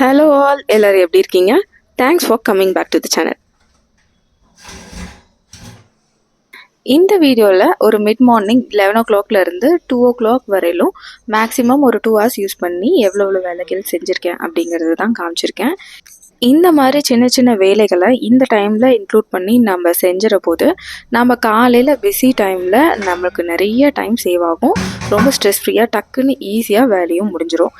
Hello all எல்லோரும் எப்படி இருக்கீங்க? Thanks for coming back to the channel இந்த வீடியோவில் ஒரு மிட் மார்னிங் லெவன் ஓ கிளாக்லேருந்து டூ ஓ கிளாக் வரையிலும் மேக்ஸிமம் ஒரு டூ ஹவர்ஸ் யூஸ் பண்ணி எவ்வளோ எவ்வளோ வேலைகள் செஞ்சுருக்கேன் அப்படிங்கிறது தான் காமிச்சிருக்கேன். இந்த மாதிரி சின்ன சின்ன வேலைகளை இந்த டைமில் இன்க்ளூட் பண்ணி நம்ம செஞ்சுற போது நம்ம காலையில் பிஸி டைமில் நம்மளுக்கு நிறைய டைம் சேவ் ஆகும். ரொம்ப ஸ்ட்ரெஸ் ஃப்ரீயாக டக்குன்னு ஈஸியாக வேலையும் முடிஞ்சிடும்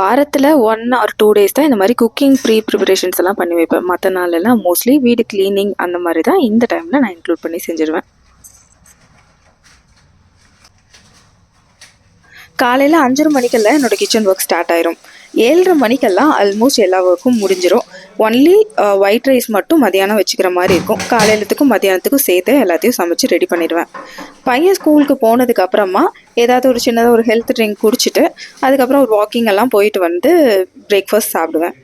வாரத்தில் ஒன் ஆர் டூ டேஸ் தான் இந்த மாதிரி குக்கிங் ப்ரீ ப்ரிப்பரேஷன்ஸ் எல்லாம் பண்ணி வைப்பேன். மற்ற நாளெல்லாம் மோஸ்ட்லி வீடு க்ளீனிங் அந்த மாதிரி தான் இந்த டைமில் நான் இன்க்ளூட் பண்ணி செஞ்சுருவேன். காலையில் அஞ்சரை மணிக்கெல்லாம் என்னோடய கிச்சன் ஒர்க் ஸ்டார்ட் ஆயிரும். ஏழரை மணிக்கெல்லாம் ஆல்மோஸ்ட் எல்லா ஒர்க்கும் முடிஞ்சிடும் ஒன்லி ஒயிட் ரைஸ் மட்டும் மதியானம் வச்சுக்கிற மாதிரி இருக்கும். காலையிலத்துக்கும் மதியானத்துக்கும் சேர்த்து எல்லாத்தையும் சமைச்சு ரெடி பண்ணிடுவேன். பையன் ஸ்கூலுக்கு போனதுக்கப்புறமா ஏதாவது ஒரு சின்னதாக ஒரு ஹெல்த் ட்ரிங்க் குடிச்சிட்டு அதுக்கப்புறம் ஒரு வாக்கிங் எல்லாம் போயிட்டு வந்து பிரேக்ஃபாஸ்ட் சாப்பிடுவேன்.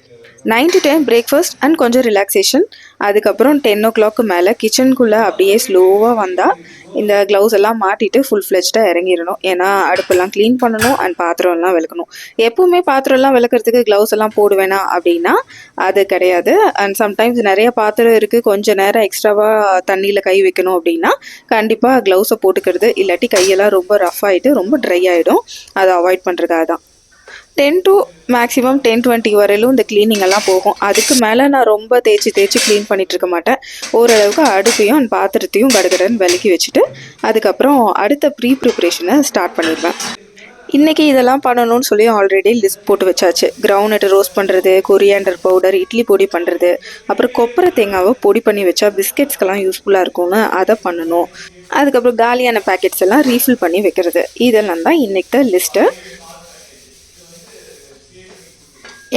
Nine to ten breakfast and கொஞ்சம் ரிலாக்ஸேஷன் அதுக்கப்புறம் டென் ஓ கிளாக்கு மேலே கிச்சனுக்குள்ளே அப்படியே ஸ்லோவாக வந்தால் இந்த க்ளவுஸ் எல்லாம் மாட்டிட்டு ஃபுல் ஃப்ளெஜ்டாக இறங்கிடணும். ஏன்னா அடுப்பெல்லாம் க்ளீன் பண்ணணும் அண்ட் பாத்திரம்லாம் விளக்கணும். எப்போவுமே பாத்திரம்லாம் விளக்குறதுக்கு க்ளவுஸ் எல்லாம் போடுவேனா அப்படின்னா அது கிடையாது. அண்ட் சம்டைம்ஸ் நிறைய பாத்திரம் இருக்குது கொஞ்சம் நேரம் எக்ஸ்ட்ராவாக தண்ணியில் கை வைக்கணும் அப்படின்னா கண்டிப்பாக க்ளவுஸை போட்டுக்கிறது. இல்லாட்டி கையெல்லாம் ரொம்ப ரஃப் ஆகிட்டு ரொம்ப ட்ரை ஆகிடும் அதை அவாய்ட் பண்ணுறதுக்காக தான் ten to maximum ten twenty வரையிலும் இந்த க்ளீனிங் எல்லாம் போகும். அதுக்கு மேலே நான் ரொம்ப தேய்ச்சி தேய்ச்சி க்ளீன் பண்ணிட்டு இருக்க மாட்டேன். ஓரளவுக்கு அடுப்பையும் அண்ட் பாத்திரத்தையும் கடகடன்னு விலக்கி வச்சுட்டு அதுக்கப்புறம் அடுத்த ப்ரீ ப்ரிப்ரேஷனை ஸ்டார்ட் பண்ணிடுவேன். இன்றைக்கி இதெல்லாம் பண்ணணும்னு சொல்லி ஆல்ரெடி லிஸ்ட் போட்டு வச்சாச்சு. கிரவுண்ட் ரோஸ்ட் பண்ணுறது கொரியாண்டர் பவுடர் இட்லி பொடி பண்ணுறது அப்புறம் கொப்பரை தேங்காவை பொடி பண்ணி வச்சா பிஸ்கெட்ஸ்க்கெல்லாம் யூஸ்ஃபுல்லாக இருக்கும்னு அதை பண்ணணும். அதுக்கப்புறம் காலியான பேக்கெட்ஸ் எல்லாம் ரீஃபில் பண்ணி வைக்கிறது. இதெல்லாம் தான் இன்றைக்கி லிஸ்ட்டு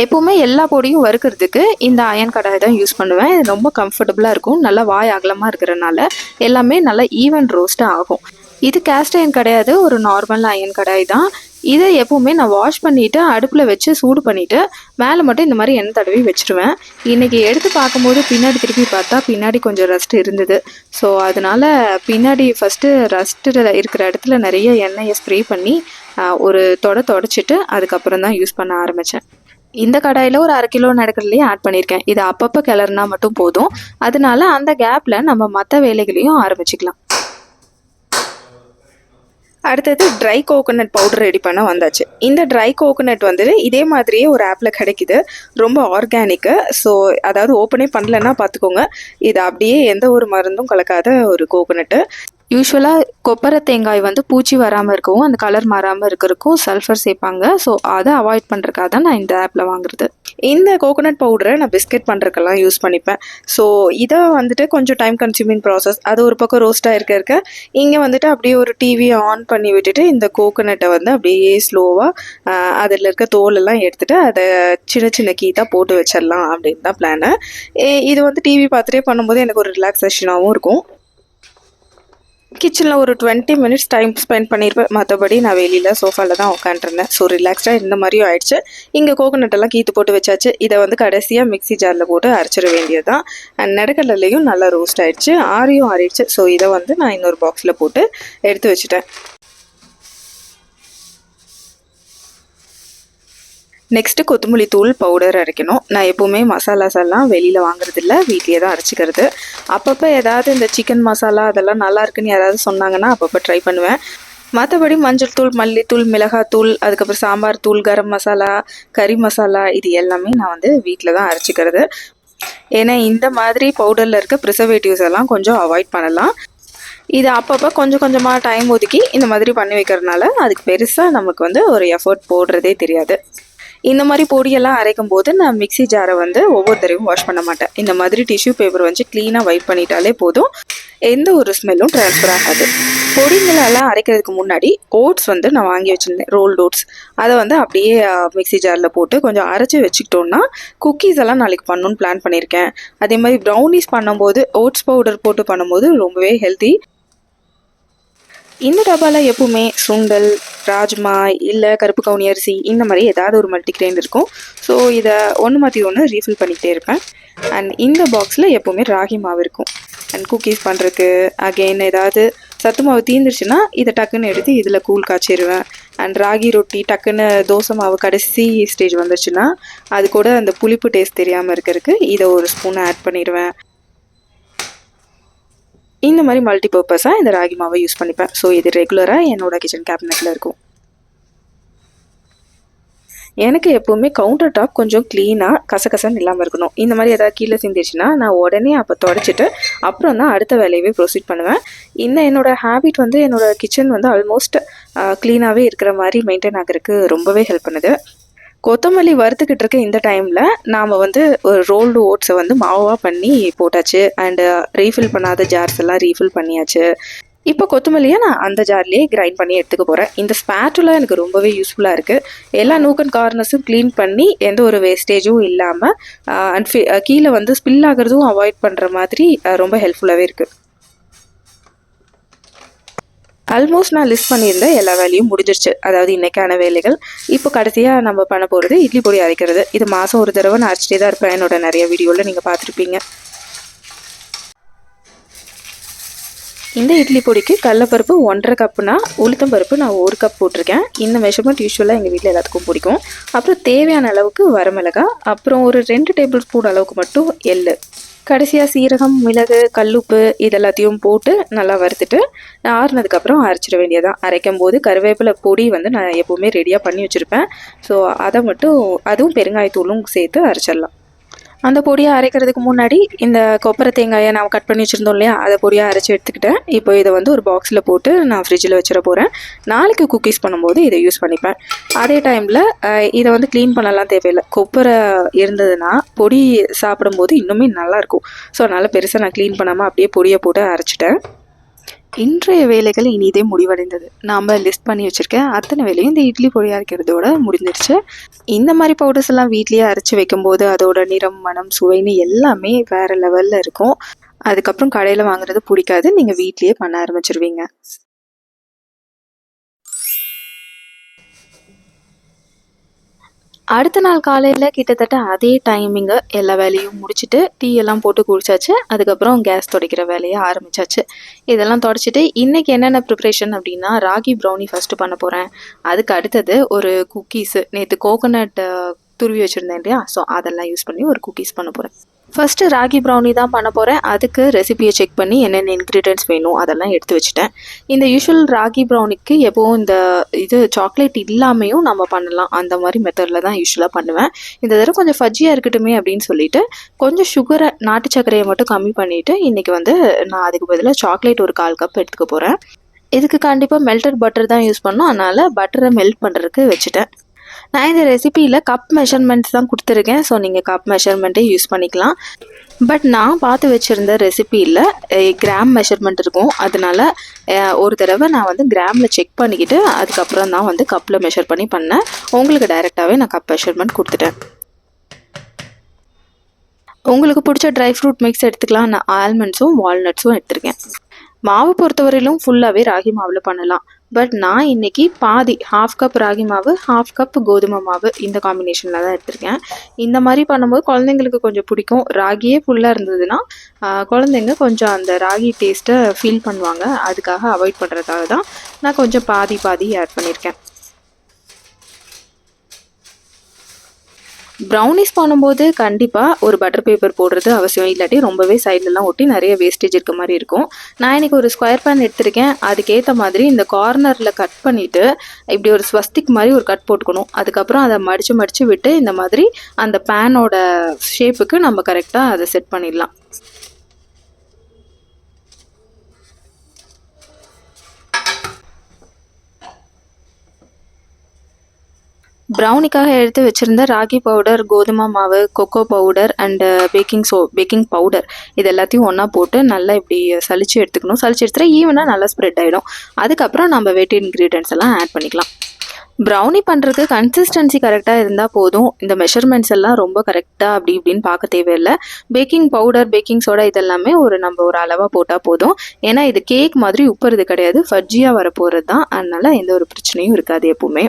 எப்போவுமே எல்லா பொடியும் வறுக்கிறதுக்கு இந்த அயன் கடாய் தான் யூஸ் பண்ணுவேன். இது ரொம்ப கம்ஃபர்டபுளாக இருக்கும். நல்லா வாய் அகலமாக இருக்கிறனால எல்லாமே நல்லா ஈவன் ரோஸ்ட்டாக ஆகும். இது கேஸ்ட் அயன் கிடையாது. ஒரு நார்மல் அயன் கடாய் தான். இதை எப்போவுமே நான் வாஷ் பண்ணிவிட்டு அடுப்பில் வச்சு சூடு பண்ணிவிட்டு மேலே மட்டும் இந்த மாதிரி எண்ணெய் தடவி வச்சுருவேன். இன்றைக்கி எடுத்து பார்க்கும்போது பின்னாடி திருப்பி பார்த்தா பின்னாடி கொஞ்சம் ரஸ்ட் இருந்தது. ஸோ அதனால் பின்னாடி ஃபஸ்ட்டு ரஸ்ட்டில் இருக்கிற இடத்துல நிறைய எண்ணெயை ஸ்ப்ரே பண்ணி ஒரு தொடை தொடச்சிட்டு அதுக்கப்புறம் தான் யூஸ் பண்ண ஆரம்பித்தேன் இந்த கடாயில் ஒரு அரை கிலோ நடக்கிறதுலையே ஆட் பண்ணியிருக்கேன் இது அப்பப்போ கிளறுனா மட்டும் போதும். அதனால அந்த கேப்பில் நம்ம மற்ற வேலைகளையும் ஆரம்பிச்சுக்கலாம். அடுத்தது ட்ரை கோகோனட் பவுடர் ரெடி பண்ண வந்தாச்சு. இந்த ட்ரை கோகோனட் வந்து இதே மாதிரியே ஒரு ஆப்பில் கிடைக்குது. ரொம்ப ஆர்கானிக்கு ஸோ அதாவது ஓப்பனே பண்ணலன்னா பார்த்துக்கோங்க இது அப்படியே எந்த ஒரு மருந்தும் கலக்காத ஒரு கோகோனட்டு யூஸ்வலாக கொப்பரை தேங்காய் வந்து பூச்சி வராமல் இருக்கவும் அந்த கலர் மாறாமல் இருக்கிறதுக்கும் சல்ஃபர் சேர்ப்பாங்க. ஸோ அதை அவாய்ட் பண்ணுறக்காக தான் நான் இந்த ஆப்பில் வாங்குறது. இந்த கோகோனட் பவுடரை நான் பிஸ்கெட் பண்ணுறதுக்கெல்லாம் யூஸ் பண்ணிப்பேன். ஸோ இதை வந்துட்டு கொஞ்சம் டைம் கன்சியூமிங் ப்ராசஸ் அது ஒரு பக்கம் ரோஸ்ட்டாக இருக்க இருக்க இங்கே வந்துட்டு அப்படியே ஒரு டிவியை ஆன் பண்ணி விட்டுட்டு இந்த கோகோனட்டை வந்து அப்படியே ஸ்லோவாக அதில் இருக்க தோலெல்லாம் எடுத்துகிட்டு அதை சின்ன சின்ன கீத்தாக போட்டு வச்சிடலாம் அப்படின்னு தான் பிளானு இது வந்து டிவி பார்த்துட்டே பண்ணும்போது எனக்கு ஒரு ரிலாக்ஸேஷனாகவும் இருக்கும். கிச்சனில் ஒரு டுவெண்ட்டி மினிட்ஸ் டைம் ஸ்பெண்ட் பண்ணியிருப்பேன் மற்றபடி நான் வெளியில் சோஃபாவில் தான் உட்காந்துருந்தேன் ஸோ ரிலாக்ஸ்டாக இந்த மாதிரியும் ஆயிடுச்சு. இங்கே கோகோனட் எல்லாம் கீத்து போட்டு வச்சாச்சு. இதை வந்து கடைசியாக மிக்ஸி ஜாரில் போட்டு அரைச்சிட வேண்டியது தான் அண்ட் நடுக்கடலையும் நல்லா ரோஸ்ட் ஆயிடுச்சு. ஆரியும் ஆறிடுச்சு. ஸோ இதை வந்து நான் இன்னொரு பாக்ஸில் போட்டு எடுத்து வச்சுட்டேன். நெக்ஸ்ட்டு கொத்தமல்லி தூள் பவுடர் அரைக்கணும். நான் எப்போவுமே மசாலாஸ் எல்லாம் வெளியில் வாங்குறதில்ல வீட்லேயே தான் அரைச்சிக்கிறது. அப்பப்போ ஏதாவது இந்த சிக்கன் மசாலா அதெல்லாம் நல்லா இருக்குன்னு யாராவது சொன்னாங்கன்னா அப்பப்போ ட்ரை பண்ணுவேன். மற்றபடி மஞ்சள் தூள் மல்லித்தூள் மிளகாத்தூள் அதுக்கப்புறம் சாம்பார் தூள் கரம் மசாலா கறி மசாலா இது எல்லாமே நான் வந்து வீட்டில் தான் அரைச்சிக்கிறது. ஏன்னா இந்த மாதிரி பவுடரில் இருக்க ப்ரிசர்வேட்டிவ்ஸ் எல்லாம் கொஞ்சம் அவாய்ட் பண்ணலாம். இது அப்பப்போ கொஞ்சம் கொஞ்சமாக டைம் ஒதுக்கி இந்த மாதிரி பண்ணி வைக்கிறதுனால அதுக்கு பெருசாக நமக்கு வந்து ஒரு எஃபர்ட் போடுறதே தெரியாது. இந்த மாதிரி பொடியெல்லாம் அரைக்கும் போது நான் மிக்சி ஜாரை வந்து ஒவ்வொரு தடவையும் வாஷ் பண்ண மாட்டேன். இந்த மாதிரி டிஷ்யூ பேப்பர் வச்சு க்ளீனாக வைப் பண்ணிட்டாலே போதும். எந்த ஒரு ஸ்மெல்லும் ட்ரான்ஸ்ஃபர் ஆகாது. பொடிங்களெல்லாம் அரைக்கிறதுக்கு முன்னாடி ஓட்ஸ் வந்து நான் வாங்கி வச்சுருந்தேன் ரோல்டு ஓட்ஸ் அதை வந்து அப்படியே மிக்சி ஜாரில் போட்டு கொஞ்சம் அரைச்சி வச்சுக்கிட்டோன்னா குக்கீஸ் எல்லாம் நாளைக்கு பண்ணணும்னு பிளான் பண்ணியிருக்கேன். அதே மாதிரி ப்ரௌனிஸ் பண்ணும்போது ஓட்ஸ் பவுடர் போட்டு பண்ணும்போது ரொம்பவே ஹெல்த்தி இந்த டப்பாவில் எப்பவுமே சுண்டல் ராஜ்மா இல்லை கருப்பு கவுனி அரிசி இந்த மாதிரி ஏதாவது ஒரு மல்டிகிரெயின் இருக்கும். ஸோ இதை ஒன்று மாற்றி ஒன்று ரீஃபில் பண்ணிக்கிட்டே இருப்பேன். அண்ட் இந்த பாக்ஸில் எப்போவுமே ராகி மாவு இருக்கும். அண்ட் குக்கீஸ் பண்ணுறதுக்கு அகெயின் ஏதாவது சத்து மாவு தீந்துருச்சுன்னா இதை டக்குன்னு எடுத்து இதில் கூழ் காய்ச்சிடுவேன் அண்ட் ராகி ரொட்டி டக்குன்னு தோசை மாவு கடைசி ஸ்டேஜ் வந்துச்சுன்னா அது கூட அந்த புளிப்பு டேஸ்ட் தெரியாமல் இருக்கிறதுக்கு இதை ஒரு ஸ்பூன் ஆட் பண்ணிடுவேன். இந்த மாதிரி மல்டி பர்பஸாக இந்த ராகி மாவை யூஸ் பண்ணிப்பேன். ஸோ இது ரெகுலராக என்னோட கிச்சன் கேபினட்டில் இருக்கும். எனக்கு எப்போவுமே கவுண்டர் டாப் கொஞ்சம் க்ளீனாக கசகசன்னு இல்லாமல் இருக்கணும். இந்த மாதிரி ஏதாவது கீழே சிந்திச்சுன்னா நான் உடனே அப்போ தொடச்சிட்டு அப்புறம் தான் அடுத்த வேலையவே ப்ரொசீட் பண்ணுவேன். இன்னும் என்னோட ஹேபிட் வந்து என்னோட கிச்சன் வந்து ஆல்மோஸ்ட் க்ளீனாகவே இருக்கிற மாதிரி மெயின்டைன் ஆகிறதுக்கு ரொம்பவே ஹெல்ப் பண்ணுது. கொத்தமல்லி வறுத்துக்கிட்டு இருக்க இந்த டைமில் நாம் வந்து ஒரு ரோல்டு ஓட்ஸை வந்து மாவாக பண்ணி போட்டாச்சு. அண்டு ரீஃபில் பண்ணாத ஜார்ஸ் எல்லாம் ரீஃபில் பண்ணியாச்சு. இப்போ கொத்தமல்லியை நான் அந்த ஜார்லேயே கிரைண்ட் பண்ணி எடுத்துக்க போகிறேன் இந்த ஸ்பேட்டுலாம் எனக்கு ரொம்பவே யூஸ்ஃபுல்லாக இருக்குது எல்லா நூக்கன் கார்னர்ஸும் க்ளீன் பண்ணி எந்த ஒரு வேஸ்டேஜும் இல்லாமல் அண்ட் கீழே வந்து ஸ்பில் ஆகிறதும் அவாய்ட் பண்ணுற மாதிரி uh, ரொம்ப ஹெல்ப்ஃபுல்லாகவே இருக்குது ஆல்மோஸ்ட் நான் லிஸ்ட் பண்ணியிருந்த எல்லா வேலையும் முடிஞ்சிருச்சு. அதாவது இன்னைக்கான வேலைகள். இப்போ கடைசியாக நம்ம பண்ண போகிறது இட்லி பொடி அரைக்கிறது. இது மாதம் ஒரு தடவை நான் அரைச்சிட்டே தான் இருப்பேன். என்னோட நிறைய வீடியோவில் நீங்கள் பார்த்துருப்பீங்க. இந்த இட்லி பொடிக்கு கடலப்பருப்பு ஒன்றரை கப்புனா உளுத்தம் பருப்பு நான் ஒரு கப் போட்டிருக்கேன். இந்த மெஷர்மெண்ட் யூஸ்வலாக எங்கள் வீட்டில் எல்லாத்துக்கும் பிடிக்கும். அப்புறம் தேவையான அளவுக்கு வரமிளகா அப்புறம் ஒரு ரெண்டு டேபிள் ஸ்பூன் அளவுக்கு மட்டும் எள்ளு. கடைசியாக சீரகம் மிளகு கல்லுப்பு இதெல்லாத்தையும் போட்டு நல்லா வறுத்துட்டு நான் ஆறுனதுக்கப்புறம் அரைச்சிட வேண்டியதான் அரைக்கும் போது கருவேப்பிலை பொடி வந்து நான் எப்போவுமே ரெடியாக பண்ணி வச்சுருப்பேன். ஸோ அதை மட்டும் அதுவும் பெருங்காயத்தூளும் சேர்த்து அரைச்சிடலாம். அந்த பொடியை அரைக்கிறதுக்கு முன்னாடி இந்த கொப்பரை தேங்காயை நான் கட் பண்ணி வச்சுருந்தோம் இல்லையா? அதை பொடியாக அரைச்சி எடுத்துக்கிட்டேன். இப்போ இதை வந்து ஒரு பாக்ஸில் போட்டு நான் ஃப்ரிட்ஜில் வச்சிட போகிறேன் நாளைக்கு குக்கீஸ் பண்ணும்போது இதை யூஸ் பண்ணிப்பேன். அதே டைமில் இதை வந்து க்ளீன் பண்ணலாம் தேவையில்லை. கொப்பரை இருந்ததுன்னா பொடி சாப்பிடும்போது இன்னுமே நல்லாயிருக்கும் ஸோ அதனால் பெருசாக நான் க்ளீன் பண்ணாமல் அப்படியே பொடியை போட்டு அரைச்சிட்டேன். இன்றைய வேலைகள் இனிதே முடிவடைந்தது. நாம் லிஸ்ட் பண்ணி வச்சுருக்கேன் அத்தனை வேலையும் இந்த இட்லி பொடி அரைக்கிறதோட முடிஞ்சிருச்சு. இந்த மாதிரி பவுடர்ஸ் எல்லாம் வீட்லேயே அரைச்சி வைக்கும்போது அதோட நிறம் மனம் சுவைன்னு எல்லாமே வேறு லெவலில் இருக்கும். அதுக்கப்புறம் கடையில் வாங்குறது பிடிக்காது. நீங்கள் வீட்லேயே பண்ண ஆரம்பிச்சிருவீங்க. அடுத்த நாள் காலையில் கிட்டத்தட்ட அதே டைமிங்கு எல்லா வேலையும் முடிச்சுட்டு டீ எல்லாம் போட்டு குடிச்சாச்சு. அதுக்கப்புறம் கேஸ் துடைக்கிற வேலையை ஆரம்பிச்சாச்சு. இதெல்லாம் தொடச்சிட்டு இன்றைக்கி என்னென்ன ப்ரிப்ரேஷன் அப்படின்னா ராகி ப்ரௌனி ஃபஸ்ட்டு பண்ண போகிறேன் அதுக்கு அடுத்தது ஒரு குக்கீஸு நேற்று கோகோனட் துருவி வச்சுருந்தேன் இல்லையா? ஸோ அதெல்லாம் யூஸ் பண்ணி ஒரு குக்கீஸ் பண்ண போகிறேன் ஃபஸ்ட்டு ராகி ப்ரௌனி தான் பண்ண போகிறேன் அதுக்கு ரெசிபியை செக் பண்ணி என்னென்ன இன்க்ரீடியன்ட்ஸ் வேணும் அதெல்லாம் எடுத்து வச்சுட்டேன். இந்த யூஷுவல் ராகி ப்ரௌனிக்கு எப்போவும் இந்த இது சாக்லேட் இல்லாமையும் நம்ம பண்ணலாம். அந்த மாதிரி மெத்தடில் தான் யூஸ்வலாக பண்ணுவேன். இந்த தடவை கொஞ்சம் ஃபஜ்ஜியாக இருக்கட்டுமே அப்படின்னு சொல்லிட்டு கொஞ்சம் சுகரை நாட்டு சர்க்கரையை மட்டும் கம்மி பண்ணிவிட்டு இன்றைக்கி வந்து நான் அதுக்கு பதிலாக சாக்லேட் ஒரு கால் கப் எடுத்துக்க போகிறேன் இதுக்கு கண்டிப்பாக மெல்டட் பட்டர் தான் யூஸ் பண்ணோம் அதனால் பட்டரை மெல்ட் பண்ணுறதுக்கு வச்சுட்டேன். நான் இந்த ரெசிபியில் கப் மெஷர்மெண்ட்ஸ் தான் கொடுத்துருக்கேன். ஸோ நீங்கள் கப் மெஷர்மெண்ட்டே யூஸ் பண்ணிக்கலாம். பட் நான் பார்த்து வச்சுருந்த ரெசிபியில் கிராம் மெஷர்மெண்ட் இருக்கும். அதனால ஒரு தடவை நான் வந்து கிராமில் செக் பண்ணிக்கிட்டு அதுக்கப்புறம் தான் வந்து கப்பில் மெஷர் பண்ணி பண்ணேன். உங்களுக்கு டைரெக்டாகவே நான் கப் மெஷர்மெண்ட் கொடுத்துட்டேன். உங்களுக்கு பிடிச்ச ட்ரை ஃப்ரூட் மிக்ஸ் எடுத்துக்கலாம். நான் ஆல்மண்ட்ஸும் வால்நட்ஸும் எடுத்திருக்கேன். மாவு பொறுத்தவரையிலும் ஃபுல்லாகவே ராகி மாவில் பண்ணலாம். பட் நான் இன்றைக்கி பாதி ஹாஃப் கப் ராகி மாவு ஹாஃப் கப் கோதுமை மாவு இந்த காம்பினேஷனில் தான் எடுத்திருக்கேன். இந்த மாதிரி பண்ணும்போது குழந்தைங்களுக்கு கொஞ்சம் பிடிக்கும். ராகியே ஃபுல்லாக இருந்ததுன்னா குழந்தைங்க கொஞ்சம் அந்த ராகி டேஸ்ட்டை ஃபீல் பண்ணுவாங்க. அதுக்காக அவாய்ட் பண்ணுறதுக்காக தான் நான் கொஞ்சம் பாதி பாதி ஆட் பண்ணியிருக்கேன். ப்ரௌனிஸ் பண்ணும்போது கண்டிப்பாக ஒரு பட்டர் பேப்பர் போடுறது அவசியம். இல்லாட்டி ரொம்பவே சைட்லலாம் ஒட்டி நிறைய வேஸ்டேஜ் இருக்க மாதிரி இருக்கும். நான் இன்னைக்கு ஒரு ஸ்கொயர் பேன் எடுத்திருக்கேன். அதுக்கேற்ற மாதிரி இந்த கார்னரில் கட் பண்ணிவிட்டு இப்படி ஒரு ஸ்வஸ்திக் மாதிரி ஒரு கட் போட்டுக்கணும். அதுக்கப்புறம் அதை மடித்து மடித்து விட்டு இந்த மாதிரி அந்த பேனோட ஷேப்புக்கு நம்ம கரெக்டாக அதை செட் பண்ணிடலாம். ப்ரௌனிக்காக எடுத்து வச்சுருந்த ராகி பவுடர் கோதுமை மாவு cocoa powder and baking so baking powder இது எல்லாத்தையும் ஒன்றா போட்டு நல்லா இப்படி சலிச்சு எடுத்துக்கணும். சளிச்சு எடுத்துகிட்டா ஈவனாக நல்லா ஸ்ப்ரெட் ஆகிடும் அதுக்கப்புறம் நம்ம வெட்டி இன்க்ரீடியன்ட்ஸ் எல்லாம் ஆட் பண்ணிக்கலாம். ப்ரௌனி பண்ணுறதுக்கு கன்சிஸ்டன்சி கரெக்டாக இருந்தால் போதும். இந்த மெஷர்மெண்ட்ஸ் எல்லாம் ரொம்ப கரெக்டாக அப்படி இப்படின்னு பார்க்க தேவையில்லை. பேக்கிங் பவுடர் பேக்கிங் சோடா இதெல்லாமே ஒரு நம்ம ஒரு அளவாக போட்டால் போதும். ஏன்னா இது கேக் மாதிரி உப்புறது கிடையாது. ஃபர்ஜியாக வர போகிறது தான் அதனால எந்த ஒரு பிரச்சனையும் இருக்காது எப்போவுமே.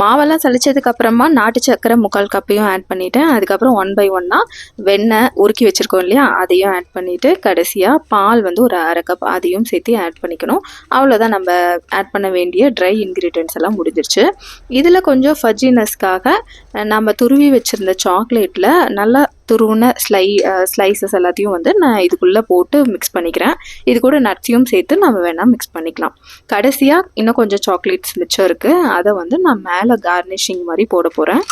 மாவெல்லாம் சளிச்சதுக்கப்புறமா நாட்டு சக்கரை முக்கால் கப்பையும் ஆட் பண்ணிட்டேன். அதுக்கப்புறம் ஒன் பை ஒன்னாக வெண்ணெய் உருக்கி வச்சுருக்கோம் இல்லையா அதையும் ஆட் பண்ணிவிட்டு கடைசியாக பால் வந்து ஒரு அரை கப் அதையும் சேர்த்து ஆட் பண்ணிக்கணும். அவ்வளோதான் நம்ம ஆட் பண்ண வேண்டிய ட்ரை இன்க்ரீடியன்ஸ் எல்லாம் முடிஞ்சிருச்சு. இதில் கொஞ்சம் ஃபஜ்ஜினஸ்க்காக நம்ம துருவி வச்சுருந்த சாக்லேட்டில் நல்லா துருவின ஸ்லை ஸ்லைசஸ் எல்லாத்தையும் வந்து நான் இதுக்குள்ளே போட்டு மிக்ஸ் பண்ணிக்கிறேன். இது கூட நட்ஸையும் சேர்த்து நம்ம வேணால் மிக்ஸ் பண்ணிக்கலாம். கடைசியாக இன்னும் கொஞ்சம் சாக்லேட்ஸ் மிச்சம் இருக்குது அதை வந்து நான் மேலே கார்னிஷிங் மாதிரி போட போகிறேன்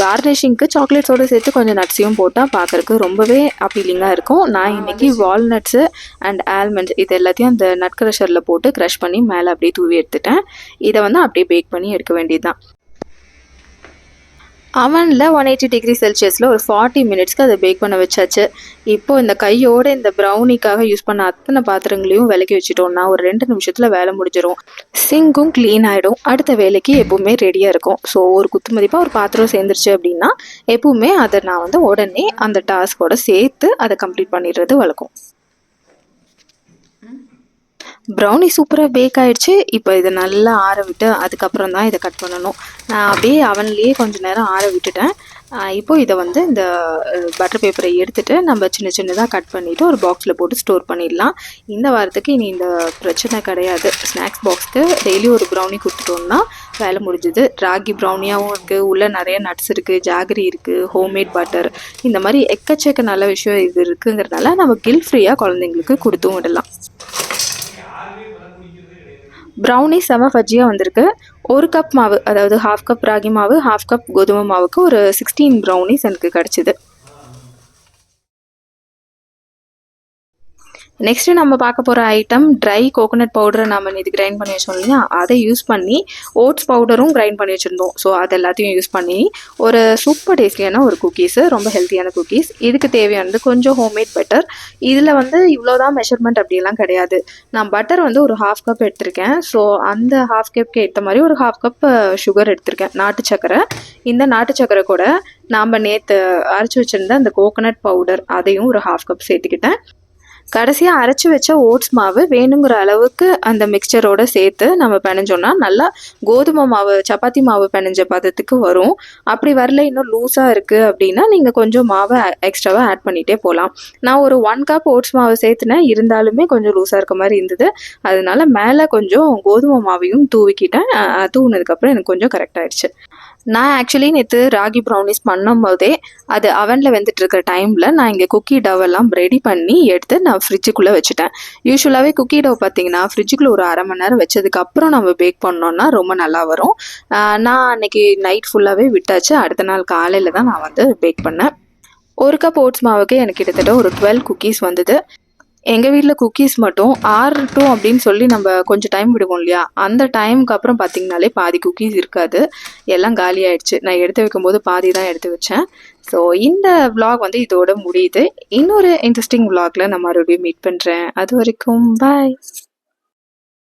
கார்னிஷிங்க்கு சாக்லேட்ஸோடு சேர்த்து கொஞ்சம் நட்ஸையும் போட்டால் பார்க்குறக்கு ரொம்பவே அப்பீலிங்காக இருக்கும். நான் இன்றைக்கி வால்நட்ஸு அண்ட் ஆல்மண்ட்ஸ் இது எல்லாத்தையும் அந்த நட் க்ரஷரில் போட்டு க்ரஷ் பண்ணி மேலே அப்படியே தூவி எடுத்துட்டேன். இதை வந்து அப்படியே பேக் பண்ணி எடுக்க வேண்டியது தான் அவனில் ஒன் எயிட்டி டிகிரி செல்சியஸில் ஒரு ஃபார்ட்டி மினிட்ஸ்க்கு அதை பேக் பண்ண வச்சாச்சு. இப்போ இந்த கையோட இந்த ப்ரௌனிக்காக யூஸ் பண்ண அத்தனை பாத்திரங்களையும் விலக்கி வச்சுட்டோம்னா ஒரு ரெண்டு நிமிஷத்தில் வேலை முடிஞ்சிடும் சிங்கும் க்ளீன் ஆகிடும் அடுத்த வேலைக்கு எப்பவுமே ரெடியாக இருக்கும். ஸோ ஒரு குத்து மதிப்பாக ஒரு பாத்திரம் சேர்ந்துருச்சு அப்படின்னா எப்பவுமே அதை நான் வந்து உடனே அந்த டாஸ்கோட சேர்த்து அதை கம்ப்ளீட் பண்ணிடுறது வழக்கம். ப்ரௌனி சூப்பராக பேக் ஆகிடுச்சு இப்போ இதை நல்லா ஆற விட்டு அதுக்கப்புறம் தான் இதை கட் பண்ணணும். நான் அப்படியே அவன்லேயே கொஞ்சம் நேரம் ஆற விட்டுட்டேன். இப்போ இதை வந்து இந்த பட்டர் பேப்பரை எடுத்துகிட்டு நம்ம சின்ன சின்னதாக கட் பண்ணிவிட்டு ஒரு பாக்ஸில் போட்டு ஸ்டோர் பண்ணிடலாம். இந்த வாரத்துக்கு இனி இந்த பிரச்சனை கிடையாது. ஸ்நாக்ஸ் பாக்ஸ்க்கு டெய்லி ஒரு ப்ரௌனி கொடுத்துட்டோம்னா வேலை முடிஞ்சுது. ராகி ப்ரௌனியாகவும் இருக்குது உள்ளே நிறைய நட்ஸ் இருக்குது ஜாகரி இருக்குது ஹோம்மேட் பட்டர் இந்த மாதிரி எக்கச்சக்க நல்ல விஷயம் இது இருக்குங்கிறதுனால நம்ம கில் ஃப்ரீயாக குழந்தைங்களுக்கு கொடுத்தும் விடலாம். ப்ரௌனி செம ஃபஜ்ஜியாக வந்திருக்கு. ஒரு கப் மாவு அதாவது ஹாஃப் கப் ராகி மாவு ஹாஃப் கப் கோதுமை மாவுக்கு ஒரு சிக்ஸ்டீன் ப்ரௌனிஸ் எனக்கு கிடச்சிது. நெக்ஸ்ட்டு நம்ம பார்க்க போகிற ஐட்டம் ட்ரை கோகோனட் பவுடரை நம்ம இது கிரைண்ட் பண்ணி வச்சோம் இல்லையா? அதை யூஸ் பண்ணி ஓட்ஸ் பவுடரும் கிரைண்ட் பண்ணி வச்சுருந்தோம். ஸோ அது எல்லாத்தையும் யூஸ் பண்ணி ஒரு சூப்பர் டேஸ்டியான ஒரு குக்கீஸு ரொம்ப ஹெல்த்தியான குக்கீஸ் இதுக்கு தேவையானது கொஞ்சம் ஹோம்மேட் பட்டர் இதில் வந்து இவ்வளோதான் மெஷர்மெண்ட் அப்படிலாம் கிடையாது. நான் பட்டர் வந்து ஒரு ஹாஃப் கப் எடுத்திருக்கேன். ஸோ அந்த ஹாஃப் கப்க்கு ஏற்ற மாதிரி ஒரு ஹாஃப் கப் சுகர் எடுத்திருக்கேன். நாட்டு சக்கரை. இந்த நாட்டு சக்கரை கூட நாம் நேற்று அரைச்சி வச்சுருந்த அந்த கோகோனட் பவுடர் அதையும் ஒரு ஹாஃப் கப் சேர்த்துக்கிட்டேன். கடைசியாக அரைச்சி வச்ச ஓட்ஸ் மாவு வேணுங்கிற அளவுக்கு அந்த மிக்சரோட சேர்த்து நம்ம பிணைஞ்சோன்னா நல்லா கோதுமை மாவு சப்பாத்தி மாவு பிணைஞ்ச பதத்துக்கு வரும். அப்படி வரல இன்னும் லூஸாக இருக்குது அப்படின்னா நீங்கள் கொஞ்சம் மாவை எக்ஸ்ட்ராவாக ஆட் பண்ணிகிட்டே போகலாம் நான் ஒரு ஒன் கப் ஓட்ஸ் மாவு சேர்த்துனேன். இருந்தாலுமே கொஞ்சம் லூஸாக இருக்க மாதிரி இருந்தது. அதனால மேலே கொஞ்சம் கோதுமை மாவையும் தூவிக்கிட்டேன். தூவினதுக்கப்புறம் எனக்கு கொஞ்சம் கரெக்ட் ஆயிடுச்சு. நான் ஆக்சுவலி நேற்று ராகி ப்ரௌனிஸ் பண்ணும் போதே அது அவனில் வந்துட்டு இருக்கிற டைமில் நான் இங்கே குக்கி டவெல்லாம் ரெடி பண்ணி எடுத்து நான் ஃப்ரிட்ஜுக்குள்ளே வச்சுட்டேன். யூஸ்வலாகவே குக்கி டவ் பார்த்தீங்கன்னா ஃப்ரிட்ஜுக்குள்ளே ஒரு அரை மணி நேரம் வச்சதுக்கப்புறம் நம்ம பேக் பண்ணோன்னா ரொம்ப நல்லா வரும். நான் அன்னைக்கு நைட் ஃபுல்லாகவே விட்டாச்சு. அடுத்த நாள் காலையில் தான் நான் வந்து பேக் பண்ணேன். ஒரு கப் ஓட்ஸ் மாவுக்கு எனக்கு கிட்டத்தட்ட ஒரு டுவெல் குக்கீஸ் வந்தது. எங்கள் வீட்டில் குக்கீஸ் மட்டும் ஆறட்டும் அப்படின்னு சொல்லி நம்ம கொஞ்சம் டைம் விடுவோம் இல்லையா? அந்த டைமுக்கு அப்புறம் பார்த்திங்கனாலே பாதி குக்கீஸ் இருக்காது. எல்லாம் காலி ஆயிடுச்சு. நான் எடுத்து வைக்கும்போது பாதி தான் எடுத்து வச்சேன். ஸோ இந்த விலாக் வந்து இதோட முடியுது. இன்னொரு இன்ட்ரெஸ்டிங் விலாகில் நான் மறுபடியும் மீட் பண்ணுறேன் அது வரைக்கும் பாய்